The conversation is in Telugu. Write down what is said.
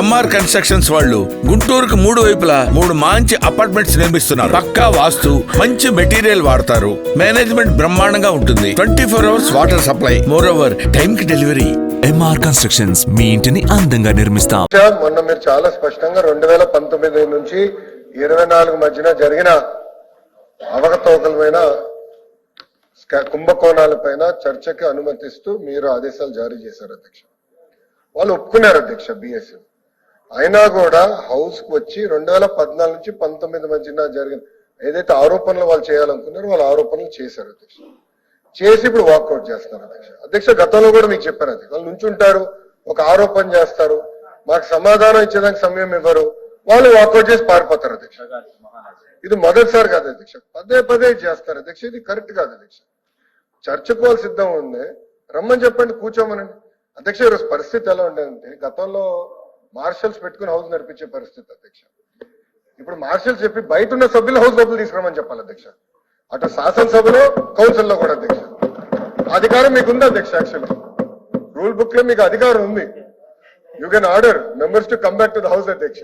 ఎంఆర్ కన్స్ట్రక్షన్స్ వాళ్ళు గుంటూరుకు మూడు వైపులా మూడు మంచి అపార్ట్మెంట్స్ నిర్మిస్తున్నారు. పక్కా వాస్తు మంచి మెటీరియల్ వాడతారు. మేనేజ్మెంట్ బ్రహ్మాండంగా ఉంటుంది. Twenty four hours water supply. More over time కి డెలివరీ ఎంఆర్ కన్స్ట్రక్షన్స్ మీ ఇంటిని అందంగా నిర్మిస్తాం. సార్, మొన్న మీరు చాలా స్పష్టంగా రెండు వేల పంతొమ్మిది నుంచి ఇరవై నాలుగు మధ్యన జరిగిన అవకతవకలమైన కుంభకోణాలపైన చర్చకి అనుమతిస్తూ మీరు ఆదేశాలు జారీ చేశారు అధ్యక్ష. వాళ్ళు ఒప్పుకున్నారు అధ్యక్ష బిఎస్ఎం అయినా కూడా హౌస్కు వచ్చి రెండు వేల పద్నాలుగు నుంచి పంతొమ్మిది మధ్యన జరిగిన ఏదైతే ఆరోపణలు వాళ్ళు చేయాలనుకున్నారో వాళ్ళు ఆరోపణలు చేశారు అధ్యక్ష. చేసి ఇప్పుడు వాకౌట్ చేస్తున్నారు అధ్యక్ష. అధ్యక్ష గతంలో కూడా మీకు చెప్పాను అధ్యక్ష వాళ్ళు నుంచుంటారు ఒక ఆరోపణ చేస్తారు మాకు సమాధానం ఇచ్చేదానికి సమయం ఇవ్వరు వాళ్ళు వాకౌట్ చేసి పారిపోతారు అధ్యక్ష. ఇది మొదటిసారి కాదు అధ్యక్ష. పదే పదే చేస్తారు అధ్యక్ష. ఇది కరెక్ట్ కాదు అధ్యక్ష. చర్చకోవాలి సిద్ధం ఉంది రమ్మని చెప్పండి కూర్చోమనండి. అధ్యక్ష ఈరోజు పరిస్థితి ఎలా ఉండేదంటే గతంలో మార్షల్స్ పెట్టుకుని హౌస్ నడిపించే పరిస్థితి అధ్యక్ష. ఇప్పుడు మార్షల్స్ చెప్పి బయట ఉన్న సభ్యులు హౌస్ లోపల తీసుకురమని చెప్పాలి అధ్యక్ష. అటు శాసనసభలో కౌన్సిల్లో కూడా అధ్యక్ష. అధికారం మీకు ఉంది అధ్యక్ష యాక్చువల్ రూల్ బుక్లో మీకు అధికారం ఉంది. You can order members to come back to the house అధ్యక్ష.